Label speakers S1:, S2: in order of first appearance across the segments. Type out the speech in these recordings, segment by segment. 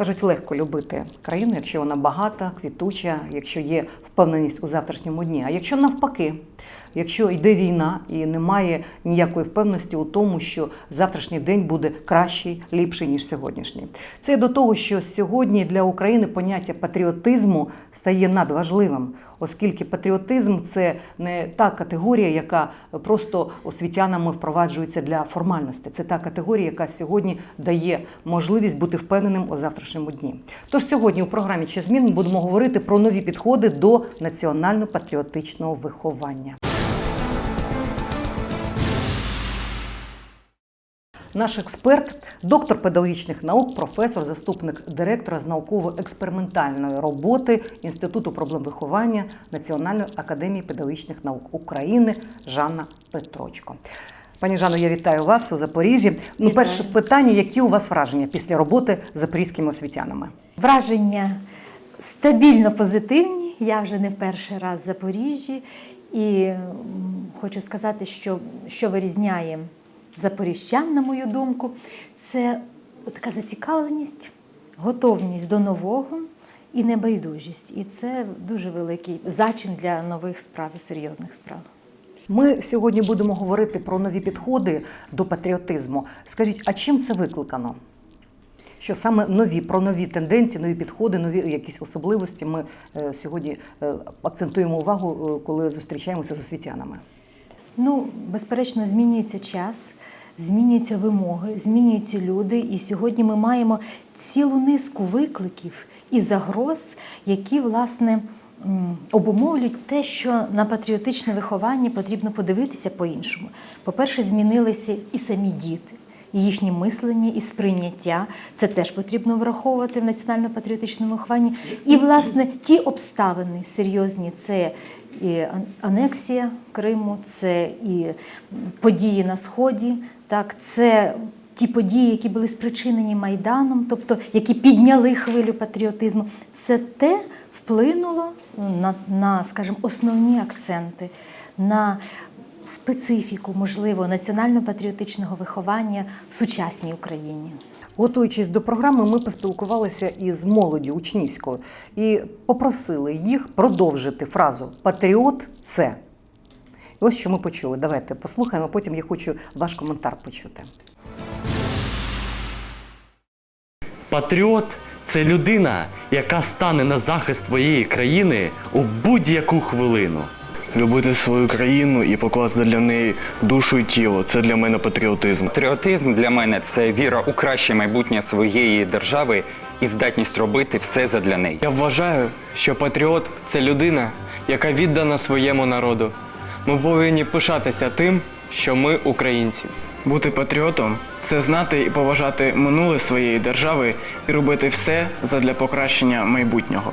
S1: Кажуть, легко любити країну, якщо вона багата, квітуча, якщо є впевненість у завтрашньому дні. А якщо навпаки, якщо йде війна і немає ніякої впевненості у тому, що завтрашній день буде кращий, ліпший ніж сьогоднішній. Це до того, що сьогодні для України поняття патріотизму стає надважливим, оскільки патріотизм це не та категорія, яка просто освітянами впроваджується для формальності. Це та категорія, яка сьогодні дає можливість бути впевненим у завтрашньому дні. Тож сьогодні у програмі «Час змін ми будемо говорити про нові підходи до національно-патріотичного виховання. Наш експерт, доктор педагогічних наук, професор, заступник директора з науково-експериментальної роботи Інституту проблем виховання Національної академії педагогічних наук України Жанна Петрочко. Пані Жанно, я вітаю вас у Запоріжжі. Ну, перше питання: які у вас враження після роботи з запорізькими освітянами?
S2: Враження стабільно позитивні. Я вже не в перший раз в Запоріжжі, і хочу сказати, що, що вирізняє запоріжчан, на мою думку, це така зацікавленість, готовність до нового і небайдужість. І це дуже великий зачин для нових справ і серйозних справ.
S1: Ми сьогодні будемо говорити про нові підходи до патріотизму. Скажіть, а чим це викликано? Що саме нові про нові тенденції, нові підходи, нові якісь особливості ми е, сьогодні е, акцентуємо увагу, е, коли зустрічаємося з освітянами.
S2: Ну, безперечно, змінюється час, змінюються вимоги, змінюються люди. І сьогодні ми маємо цілу низку викликів і загроз, які, власне, обумовлюють те, що на патріотичне виховання потрібно подивитися по-іншому. По-перше, змінилися і самі діти. Їхнє мислення і сприйняття це теж потрібно враховувати в національно-патріотичному вихованні. І, власне, ті обставини серйозні це і анексія Криму, це і події на Сході, так, це ті події, які були спричинені Майданом, тобто які підняли хвилю патріотизму. Все те вплинуло на, на скажімо, основні акценти, на специфіку, можливо, національно-патріотичного виховання в сучасній Україні.
S1: Готуючись до програми, ми поспілкувалися із молоддю учнівською і попросили їх продовжити фразу Патріот це. І ось що ми почули. Давайте послухаємо, потім я хочу ваш коментар почути.
S3: Патріот це людина, яка стане на захист твоєї країни у будь-яку хвилину.
S4: Любити свою країну і покласти для неї душу і тіло це для мене патріотизм.
S5: Патріотизм для мене це віра у краще майбутнє своєї держави і здатність робити все задля неї.
S6: Я вважаю, що патріот це людина, яка віддана своєму народу. Ми повинні пишатися тим, що ми українці.
S4: Бути патріотом це знати і поважати минуле своєї держави і робити все задля покращення майбутнього.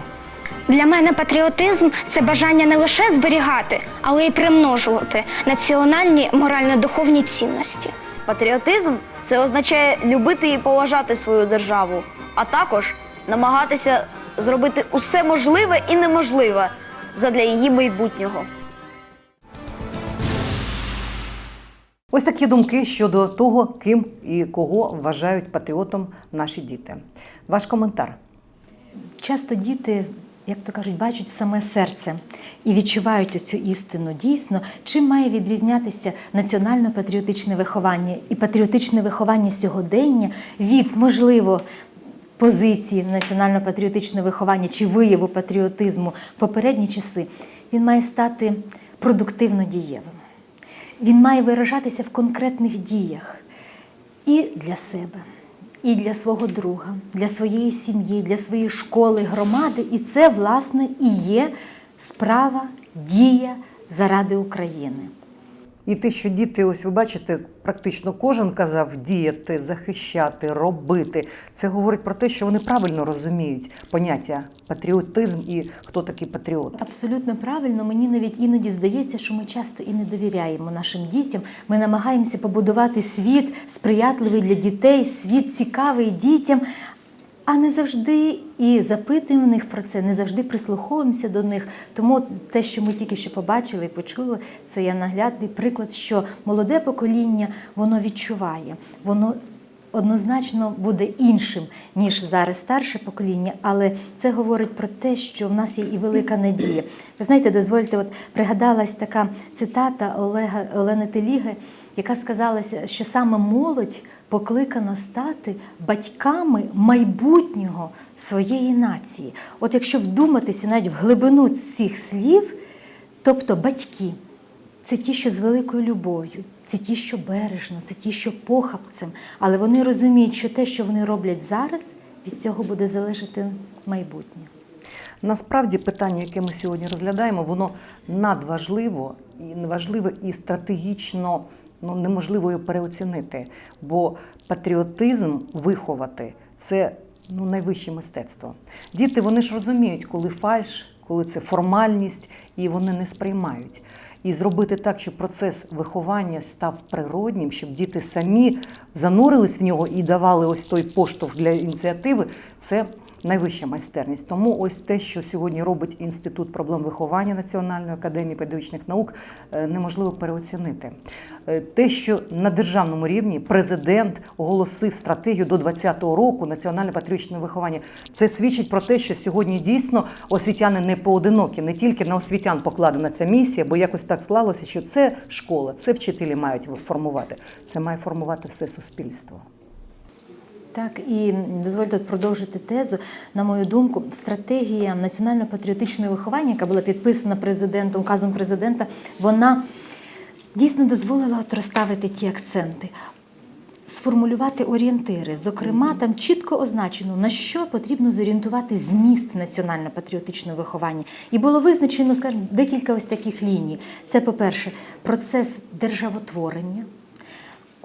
S7: Для мене патріотизм це бажання не лише зберігати, але й примножувати національні морально-духовні цінності.
S8: Патріотизм це означає любити і поважати свою державу, а також намагатися зробити усе можливе і неможливе задля її майбутнього.
S1: Ось такі думки щодо того, ким і кого вважають патріотом наші діти. Ваш коментар.
S2: Часто діти, як то кажуть, бачать в саме серце і відчувають цю істину. Дійсно, чим має відрізнятися національно-патріотичне виховання і патріотичне виховання сьогодення від, можливо, позиції національно-патріотичного виховання чи вияву патріотизму в попередні часи, він має стати продуктивно дієвим. Він має виражатися в конкретних діях і для себе, і для свого друга, для своєї сім'ї, для своєї школи, громади. І це, власне, і є справа, дія заради України.
S1: І те, що діти, ось ви бачите, практично кожен казав діяти, захищати, робити. Це говорить про те, що вони правильно розуміють поняття патріотизм і хто такий патріот.
S2: Абсолютно правильно. Мені навіть іноді здається, що ми часто і не довіряємо нашим дітям. Ми намагаємося побудувати світ сприятливий для дітей, світ цікавий дітям. А не завжди і запитуємо в них про це, не завжди прислуховуємося до них. Тому те, що ми тільки що побачили і почули, це є наглядний приклад, що молоде покоління воно відчуває, воно однозначно буде іншим, ніж зараз старше покоління, але це говорить про те, що в нас є і велика надія. Ви знаєте, дозвольте, от пригадалась така цитата Олега Олени Теліги, яка сказалася, що саме молодь покликана стати батьками майбутнього своєї нації. От якщо вдуматися навіть в глибину цих слів, тобто батьки. Це ті, що з великою любов'ю, це ті, що бережно, це ті, що похапцем. Але вони розуміють, що те, що вони роблять зараз, від цього буде залежати майбутнє.
S1: Насправді питання, яке ми сьогодні розглядаємо, воно надважливо і важливе і стратегічно ну, неможливо його переоцінити. Бо патріотизм виховати це ну, найвище мистецтво. Діти вони ж розуміють, коли фальш, коли це формальність, і вони не сприймають. І зробити так, щоб процес виховання став природнім, щоб діти самі занурились в нього і давали ось той поштовх для ініціативи, це найвища майстерність. Тому ось те, що сьогодні робить Інститут проблем виховання Національної академії педагогічних наук, е, неможливо переоцінити. Е, Те, що на державному рівні президент оголосив стратегію до 2020 року національне патріотичне виховання, це свідчить про те, що сьогодні дійсно освітяни не поодинокі, не тільки на освітян покладена ця місія, бо якось так склалося, що це школа, це вчителі мають формувати. Це має формувати все суспільство.
S2: Так, і дозвольте продовжити тезу. На мою думку, стратегія національно-патріотичного виховання, яка була підписана президентом, указом президента, вона дійсно дозволила от розставити ті акценти. Сформулювати орієнтири, зокрема, там чітко означено, на що потрібно зорієнтувати зміст національно-патріотичного виховання. І було визначено, скажімо, декілька ось таких ліній. Це, по-перше, процес державотворення.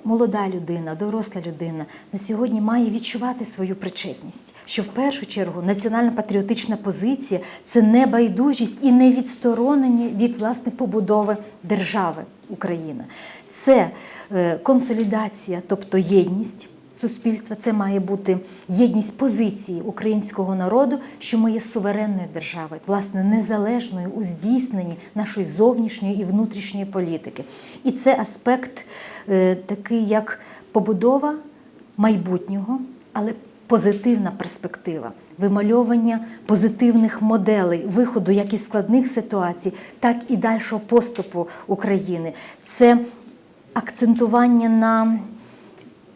S2: Молода людина, доросла людина на сьогодні має відчувати свою причетність, що в першу чергу національно-патріотична позиція це не байдужість і не відсторонення від власне побудови держави Україна. Це е, консолідація, тобто єдність суспільства. Це має бути єдність позиції українського народу, що ми є суверенною державою, власне, незалежною у здійсненні нашої зовнішньої і внутрішньої політики. І це аспект е, такий, як побудова майбутнього, але позитивна перспектива, вимальовування позитивних моделей виходу як із складних ситуацій, так і дальшого поступу України. Це акцентування на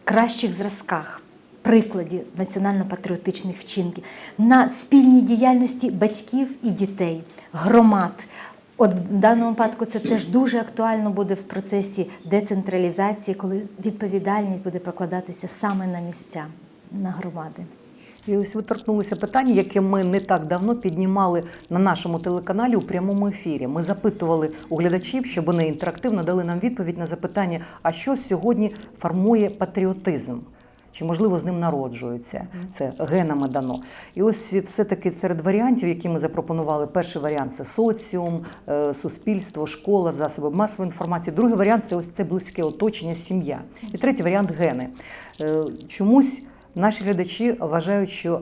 S2: кращих зразках, прикладі національно-патріотичних вчинків, на спільній діяльності батьків і дітей, громад. От в даному випадку це теж дуже актуально буде в процесі децентралізації, коли відповідальність буде покладатися саме на місця, на громади.
S1: І ось ви торкнулися питання, яке ми не так давно піднімали на нашому телеканалі у прямому ефірі. Ми запитували у глядачів, щоб вони інтерактивно дали нам відповідь на запитання, а що сьогодні формує патріотизм? Чи можливо з ним народжуються? Це генами дано. І ось все-таки серед варіантів, які ми запропонували, перший варіант це соціум, е, суспільство, школа, засоби масової інформації. Другий варіант це ось це близьке оточення, сім'я. І третій варіант гени. Е, Чомусь наші глядачі вважають, що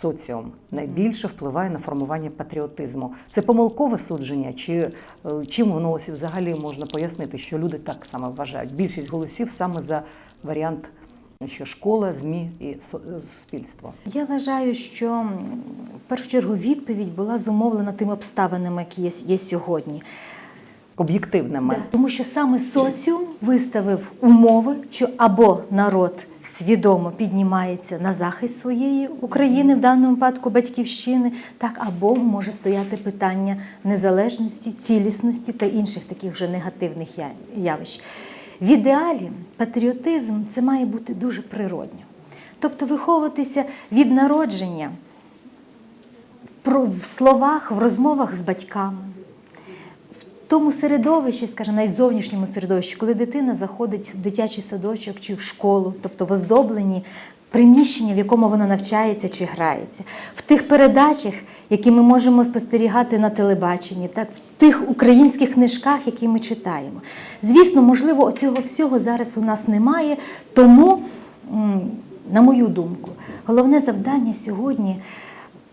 S1: соціум найбільше впливає на формування патріотизму. Це помилкове судження, чи е, чим воно взагалі можна пояснити, що люди так саме вважають? Більшість голосів саме за варіант, що школа, ЗМІ і е, суспільство.
S2: Я вважаю, що в першу чергу відповідь була зумовлена тими обставинами, які є, є сьогодні.
S1: Об'єктивними.
S2: Тому що саме соціум виставив умови, що або народ свідомо піднімається на захист своєї України, в даному випадку батьківщини, так або може стояти питання незалежності, цілісності та інших таких вже негативних явищ. В ідеалі патріотизм це має бути дуже природньо. Тобто виховуватися від народження в словах, в розмовах з батьками, тому середовищі, скажімо, навіть зовнішньому середовищі, коли дитина заходить в дитячий садочок чи в школу, тобто в оздоблені приміщення, в якому вона навчається чи грається, в тих передачах, які ми можемо спостерігати на телебаченні, так, в тих українських книжках, які ми читаємо. Звісно, можливо, цього всього зараз у нас немає, тому, на мою думку, головне завдання сьогодні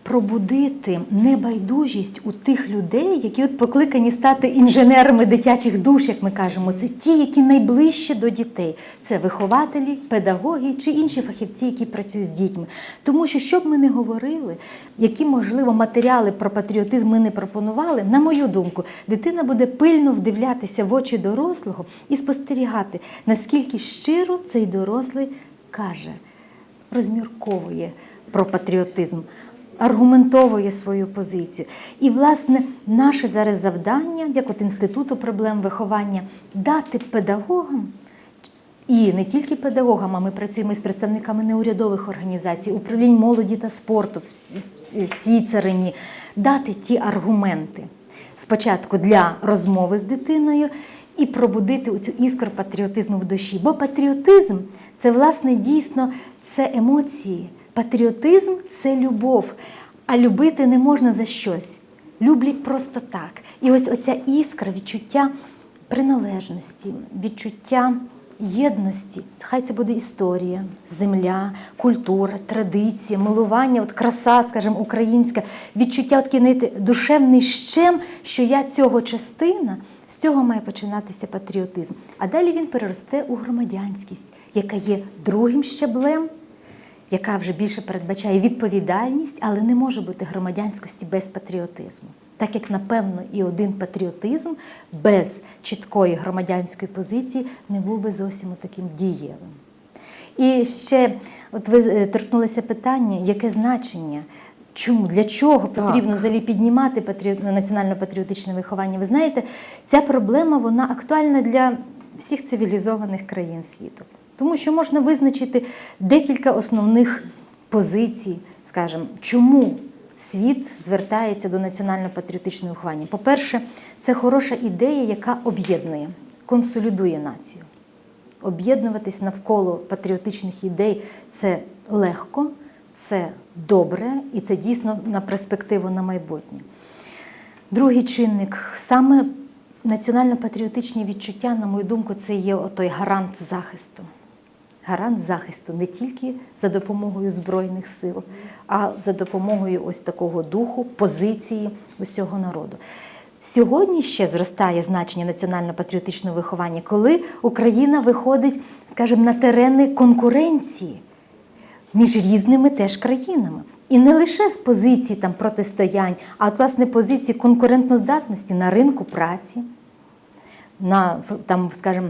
S2: пробудити небайдужість у тих людей, які от покликані стати інженерами дитячих душ, як ми кажемо. Це ті, які найближче до дітей. Це вихователі, педагоги чи інші фахівці, які працюють з дітьми. Тому що, що б ми не говорили, які, можливо, матеріали про патріотизм ми не пропонували, на мою думку, дитина буде пильно вдивлятися в очі дорослого і спостерігати, наскільки щиро цей дорослий каже розмірковує про патріотизм, аргументовує свою позицію. І, власне, наше зараз завдання, як от Інституту проблем виховання, дати педагогам. І не тільки педагогам, а ми працюємо з представниками неурядових організацій, управлінь молоді та спорту в цій царині, дати ті аргументи спочатку для розмови з дитиною і пробудити цю іскру патріотизму в душі. Бо патріотизм це власне дійсно це емоції. Патріотизм це любов. А любити не можна за щось. Люблять просто так. І ось оця іскра, відчуття приналежності, відчуття єдності. Хай це буде історія, земля, культура, традиція, милування, от краса, скажімо, українська, відчуття, от, знаєте, душевний щем, що я цього частина, з цього має починатися патріотизм. А далі він переросте у громадянськість, яка є другим щеблем яка вже більше передбачає відповідальність, але не може бути громадянськості без патріотизму. Так як, напевно, і один патріотизм без чіткої громадянської позиції не був би зовсім таким дієвим. І ще, от ви е, торкнулися питання, яке значення? Чому для чого потрібно взагалі піднімати патріот... національно-патріотичне виховання? Ви знаєте, ця проблема вона актуальна для всіх цивілізованих країн світу, тому що можна визначити декілька основних позицій, скажімо, чому світ звертається до національно-патріотичного виховання. По-перше, це хороша ідея, яка об'єднує, консолідує націю. Об'єднуватись навколо патріотичних ідей це легко, це добре і це дійсно на перспективу на майбутнє. Другий чинник саме національно-патріотичні відчуття, на мою думку, це є той гарант захисту. Гарант захисту не тільки за допомогою Збройних сил, а за допомогою ось такого духу, позиції усього народу. Сьогодні ще зростає значення національно-патріотичного виховання, коли Україна виходить, скажімо, на терени конкуренції між різними теж країнами. І не лише з позиції там, протистоянь, а от, власне позиції конкурентноздатності на ринку праці, на там, скажімо,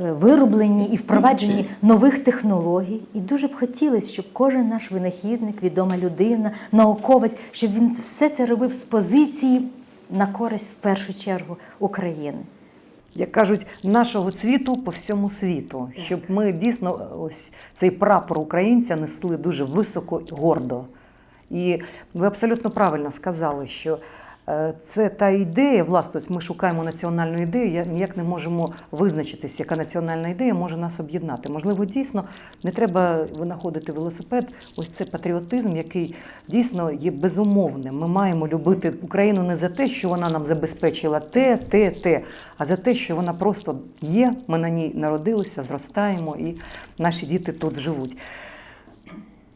S2: е, виробленні і впровадженні нових технологій. І дуже б хотілося, щоб кожен наш винахідник, відома людина, науковець, щоб він все це робив з позиції на користь в першу чергу України.
S1: як кажуть, нашого цвіту по всьому світу, щоб ми дійсно ось цей прапор українця несли дуже високо і гордо. І ви абсолютно правильно сказали, що це та ідея, власне, ми шукаємо національну ідею, ніяк не можемо визначитись, яка національна ідея може нас об'єднати. Можливо, дійсно не треба винаходити велосипед. Ось це патріотизм, який дійсно є безумовним. Ми маємо любити Україну не за те, що вона нам забезпечила те, те, те, а за те, що вона просто є. Ми на ній народилися, зростаємо, і наші діти тут живуть.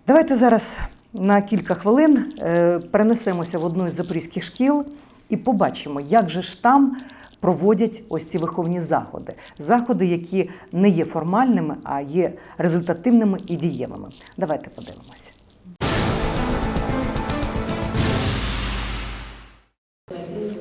S1: Давайте зараз на кілька хвилин е, перенесемося в одну із запорізьких шкіл і побачимо, як же ж там проводять ось ці виховні заходи. Заходи, які не є формальними, а є результативними і дієвими. Давайте подивимося.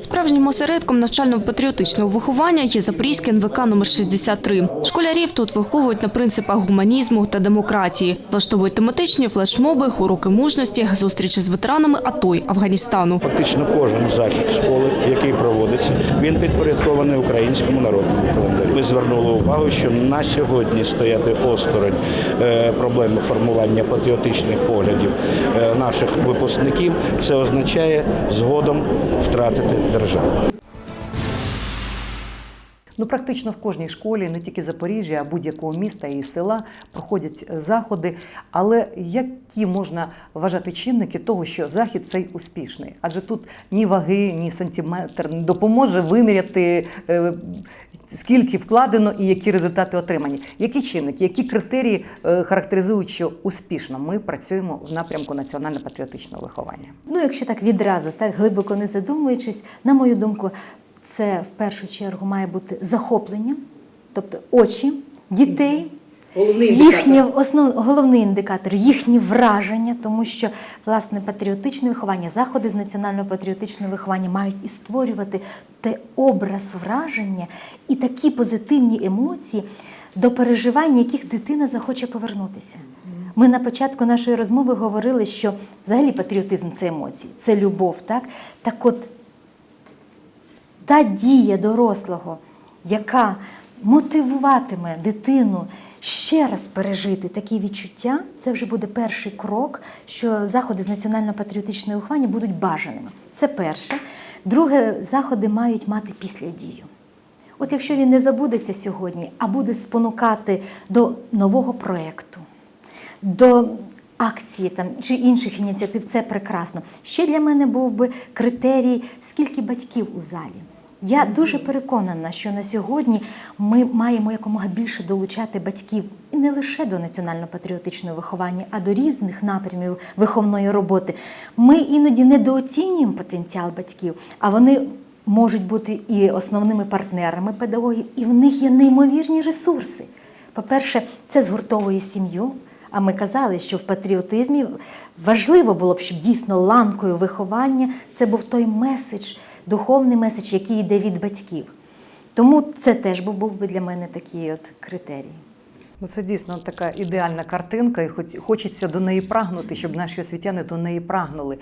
S9: Справжнім осередком навчально-патріотичного виховання є Запорізький НВК номер 63. Школярів тут виховують на принципах гуманізму та демократії, влаштовують тематичні флешмоби, уроки мужності, зустрічі з ветеранами АТО й Афганістану.
S10: Фактично кожен захід школи, який проводиться, він підпорядкований українському народному календарю. Ми звернули увагу, що на сьогодні стояти осторонь е, проблеми формування патріотичних поглядів е, наших випускників, це означає згодом втратити державу.
S1: Ну, практично в кожній школі, не тільки Запоріжжя, а будь-якого міста і села проходять заходи. Але які можна вважати чинники того, що захід цей успішний? Адже тут ні ваги, ні сантиметр не допоможе виміряти, е, скільки вкладено і які результати отримані. Які чинники, які критерії е, характеризують, що успішно ми працюємо в напрямку національно-патріотичного виховання?
S2: Ну, якщо так відразу, так глибоко не задумуючись, на мою думку, це в першу чергу має бути захоплення, тобто очі дітей. Їхнє основ, головний індикатор їхні враження, тому що власне патріотичне виховання, заходи з національно-патріотичного виховання мають і створювати те образ враження і такі позитивні емоції, до переживання яких дитина захоче повернутися. Ми на початку нашої розмови говорили, що взагалі патріотизм це емоції, це любов. Так, так от та дія дорослого, яка мотивуватиме дитину ще раз пережити такі відчуття, це вже буде перший крок, що заходи з національно-патріотичного виховання будуть бажаними. Це перше. Друге, заходи мають мати післядію. От якщо він не забудеться сьогодні, а буде спонукати до нового проєкту, до акції там, чи інших ініціатив, це прекрасно. Ще для мене був би критерій, скільки батьків у залі. Я дуже переконана, що на сьогодні ми маємо якомога більше долучати батьків і не лише до національно-патріотичного виховання, а до різних напрямів виховної роботи. Ми іноді недооцінюємо потенціал батьків, а вони можуть бути і основними партнерами педагогів, і в них є неймовірні ресурси. По-перше, це згуртовує сім'ю. А ми казали, що в патріотизмі важливо було б, щоб дійсно ланкою виховання це був той меседж, духовний меседж, який йде від батьків. Тому це теж був, би для мене такий от критерій.
S1: Ну, це дійсно така ідеальна картинка, і хоч хочеться до неї прагнути, щоб наші освітяни до неї прагнули.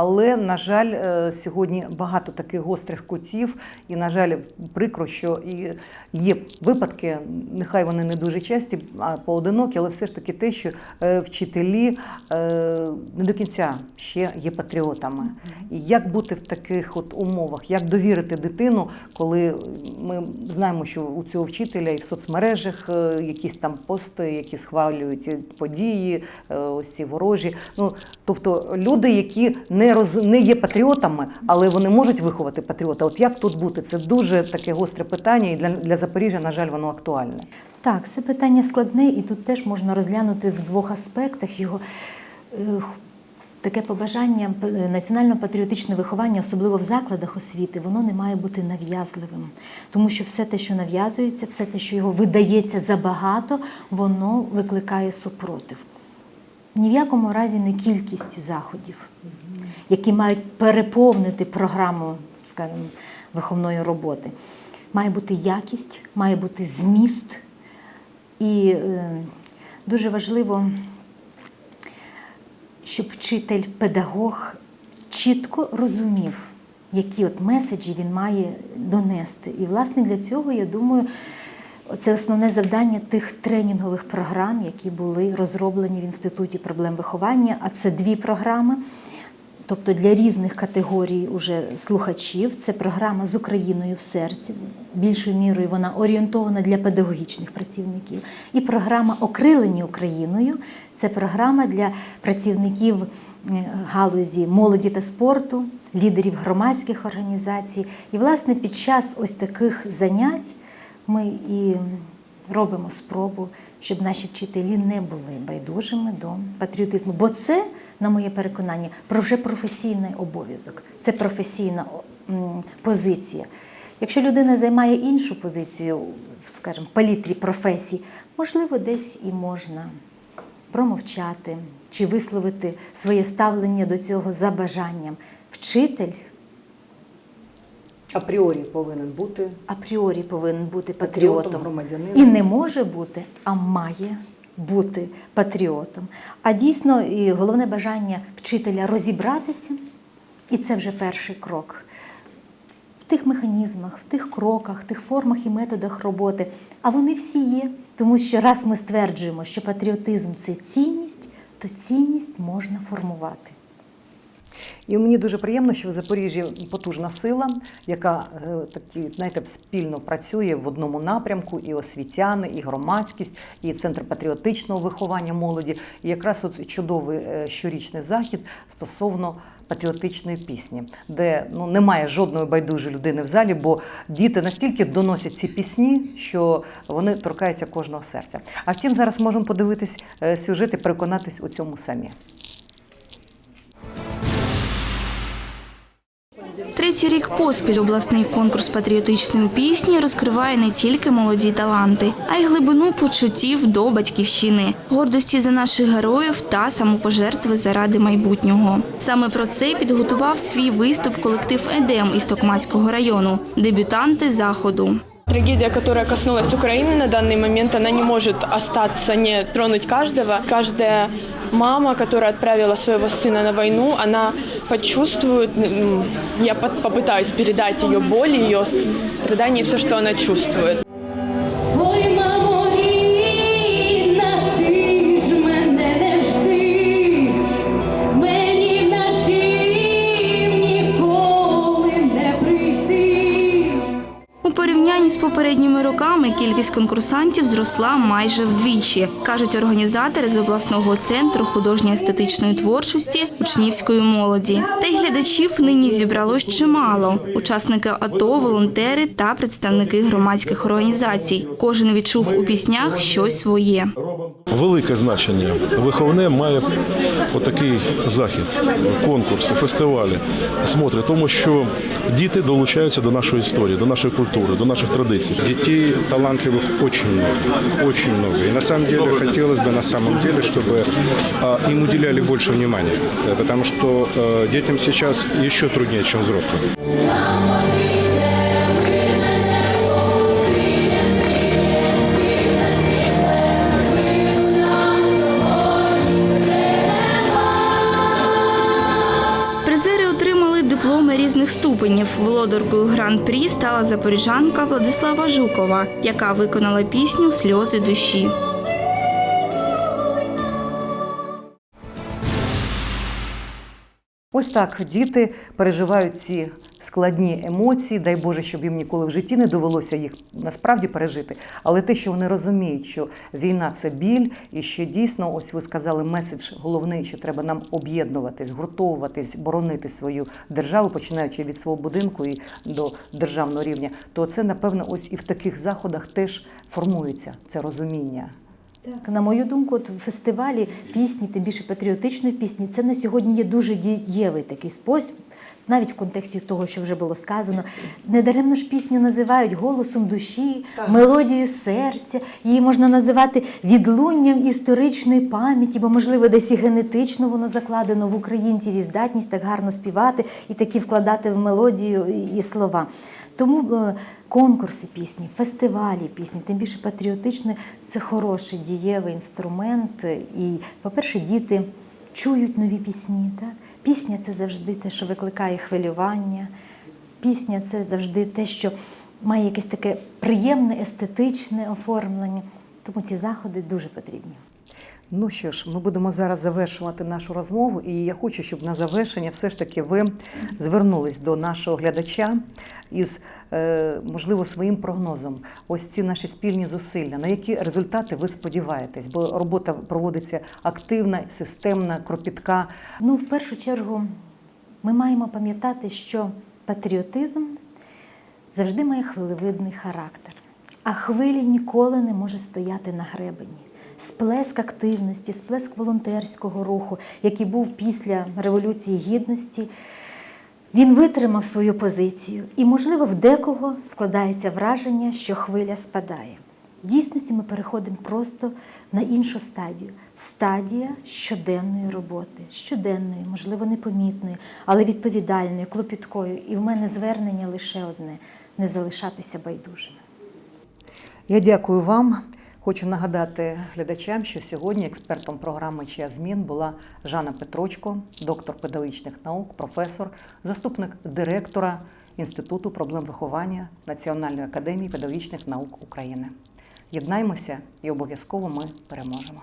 S1: Але, на жаль, е, сьогодні багато таких гострих кутів, і, на жаль, прикро, що і є випадки, нехай вони не дуже часті, а поодинокі, але все ж таки те, що е, вчителі е, не до кінця ще є патріотами. І як бути в таких от умовах, як довірити дитину, коли ми знаємо, що у цього вчителя і в соцмережах якісь там пости, які схвалюють події, ось ці ворожі. Ну тобто люди, які не роз не є патріотами, але вони можуть виховати патріота. От як тут бути? Це дуже таке гостре питання, і для, для Запоріжжя, на жаль, воно актуальне.
S2: Так, це питання складне, і тут теж можна розглянути в двох аспектах його. Е, Таке побажання національно-патріотичне виховання, особливо в закладах освіти, воно не має бути нав'язливим, тому що все те, що нав'язується, все те, що його видається забагато, воно викликає супротив. Ні в якому разі не кількість заходів, які мають переповнити програму, скажімо, виховної роботи. Має бути якість, має бути зміст. І е, дуже важливо, щоб вчитель, педагог чітко розумів, які от меседжі він має донести. І, власне, для цього, я думаю, це основне завдання тих тренінгових програм, які були розроблені в Інституті проблем виховання. А це дві програми. Тобто для різних категорій уже слухачів це програма з Україною в серці. Більшою мірою вона орієнтована для педагогічних працівників. І програма Окрилені Україною це програма для працівників е, галузі молоді та спорту, лідерів громадських організацій. І, власне, під час ось таких занять ми і робимо спробу, щоб наші вчителі не були байдужими до патріотизму. Бо це, на моє переконання, про вже професійний обов'язок, це професійна позиція. Якщо людина займає іншу позицію, скажімо, в палітрі професій, можливо, десь і можна промовчати чи висловити своє ставлення до цього за бажанням. Вчитель
S1: Апріорі повинен бути
S2: апріорі повинен бути
S1: патріотом,
S2: патріотом. І не може бути, а має бути патріотом. А дійсно, і головне бажання вчителя розібратися, і це вже перший крок. В тих механізмах, в тих кроках, тих формах і методах роботи. А вони всі є. Тому що раз ми стверджуємо, що патріотизм це цінність, то цінність можна формувати.
S1: І мені дуже приємно, що в Запоріжжі потужна сила, яка е, такі, знаєте, спільно працює в одному напрямку, і освітяни, і громадськість, і центр патріотичного виховання молоді. І якраз от чудовий е, щорічний захід стосовно патріотичної пісні, де ну немає жодної байдужої людини в залі, бо діти настільки доносять ці пісні, що вони торкаються кожного серця. А втім, зараз можемо подивитись е, сюжет і переконатись у цьому самі.
S11: Третій рік поспіль обласний конкурс патріотичної пісні розкриває не тільки молоді таланти, а й глибину почуттів до батьківщини, гордості за наших героїв та самопожертви заради майбутнього. Саме про це підготував свій виступ колектив Едем із Токмацького району, дебютанти заходу.
S12: Трагедия, которая коснулась Украины на данный момент, она не может остаться, не тронуть каждого. Каждая мама, которая отправила своего сына на войну, она почувствует, м, я по- попытаюсь передать ее боль, ее страдания, все, что она чувствует.
S11: Попередніми роками кількість конкурсантів зросла майже вдвічі, кажуть організатори з обласного центру художньо-естетичної творчості учнівської молоді. Та й глядачів нині зібралось чимало. Учасники АТО, волонтери та представники громадських організацій. Кожен відчув у піснях щось своє.
S13: Велике значення виховне має отакий захід, конкурси, фестивалі, смотри, тому що діти долучаються до нашої історії, до нашої культури, до наших традицій
S10: Детей талантливых очень много, очень много. И на самом деле хотелось бы на самом деле, чтобы а, им уделяли больше внимания, Э, потому что э, детям сейчас еще труднее, чем взрослым.
S11: Дипломи різних ступенів. Володаркою гран-прі стала запоріжанка Владислава Жукова, яка виконала пісню Сльози душі.
S1: Ось так діти переживають ці складні емоції. Дай Боже, щоб їм ніколи в житті не довелося їх насправді пережити. Але те, що вони розуміють, що війна це біль, і що дійсно, ось ви сказали, меседж головний, що треба нам об'єднуватись, гуртовуватись, боронити свою державу, починаючи від свого будинку і до державного рівня. То це напевно ось і в таких заходах теж формується це розуміння.
S2: Так, на мою думку, от фестивалі пісні, тим більше патріотичної пісні, це на сьогодні є дуже дієвий такий спосіб, навіть в контексті того, що вже було сказано. Недаремно ж пісню називають голосом душі, мелодією серця. Її можна називати відлунням історичної пам'яті, бо, можливо, десь і генетично воно закладено в українців і здатність так гарно співати і такі вкладати в мелодію і- і слова. Тому е, конкурси пісні, фестивалі пісні, тим більше патріотичні, це хороший дієвий інструмент. І, по-перше, діти чують нові пісні. Так? Пісня це завжди те, що викликає хвилювання. Пісня це завжди те, що має якесь таке приємне естетичне оформлення. Тому ці заходи дуже потрібні.
S1: Ну що ж, ми будемо зараз завершувати нашу розмову, і я хочу, щоб на завершення все ж таки ви звернулись до нашого глядача із, можливо, своїм прогнозом. Ось ці наші спільні зусилля. На які результати ви сподіваєтесь? Бо робота проводиться активна, системна, кропітка.
S2: Ну, в першу чергу, ми маємо пам'ятати, що патріотизм завжди має хвилевидний характер, а хвилі ніколи не може стояти на гребені. Сплеск активності, сплеск волонтерського руху, який був після Революції Гідності, він витримав свою позицію, і, можливо, в декого складається враження, що хвиля спадає. В дійсності ми переходимо просто на іншу стадію. Стадія щоденної роботи, щоденної, можливо, непомітної, але відповідальної, клопіткою. І в мене звернення лише одне не залишатися байдужими.
S1: Я дякую вам. Хочу нагадати глядачам, що сьогодні експертом програми Час змін була Жанна Петрочко, доктор педагогічних наук, професор, заступник директора Інституту проблем виховання Національної академії педагогічних наук України. Єднаймося і обов'язково ми переможемо.